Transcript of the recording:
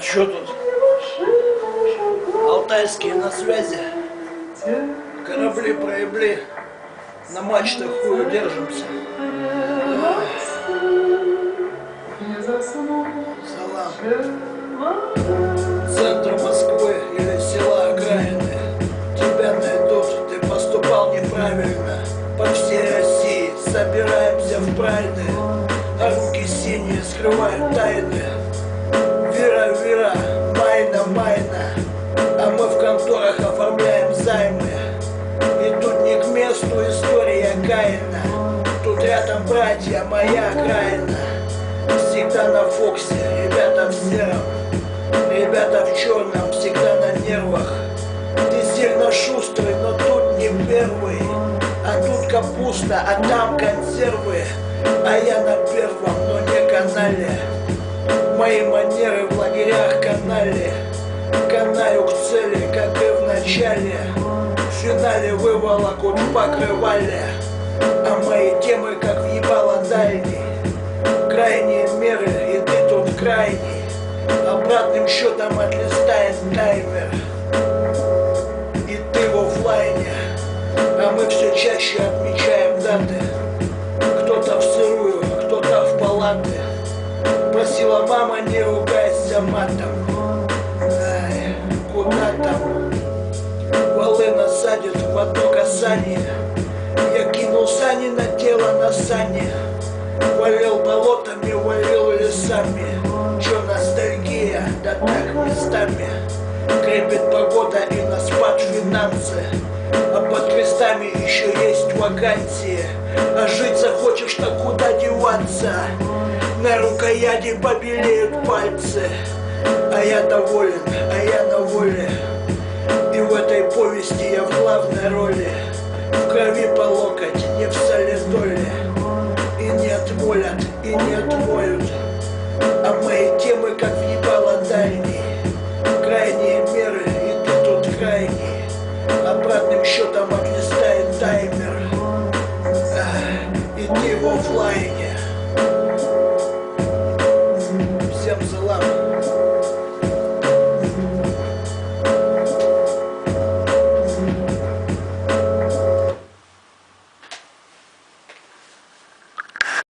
Чё тут? Алтайские на связи. Корабли проебли. На мачтах хуй держимся. Салам. Центр Москвы или села окраины. Тебя найдут, ты поступал неправильно. По всей России собираемся в прайды. А руки синие скрывают тайны. Каина. Тут рядом братья, моя окраина. Всегда на Фоксе, ребята в сером. Ребята в черном, всегда на нервах. Ты сильно шустрый, но тут не первый. А тут капуста, а там консервы. А я на первом, но не канале. Мои манеры в лагерях канали. Канаю к цели, как и в начале. В финале выволокут в покрывале. А мои темы, как въебало дальний. Крайние меры, и ты тут крайний. Обратным счетом отлистает таймер. И ты в оффлайне. А мы все чаще отмечаем даты. Кто-то в сырую, кто-то в палаты. Просила мама, не ругайся матом. Сани. Валил болотами, валил лесами. Чё ностальгия, да так местами. Крепит погода и на спад финансы. А под крестами еще есть вакансии. А жить захочешь, так куда деваться? На рукояти побелеют пальцы. А я доволен, а я на воле. И в этой повести я в главной роли. обратным счетом отлистает таймер. И ты в офлайне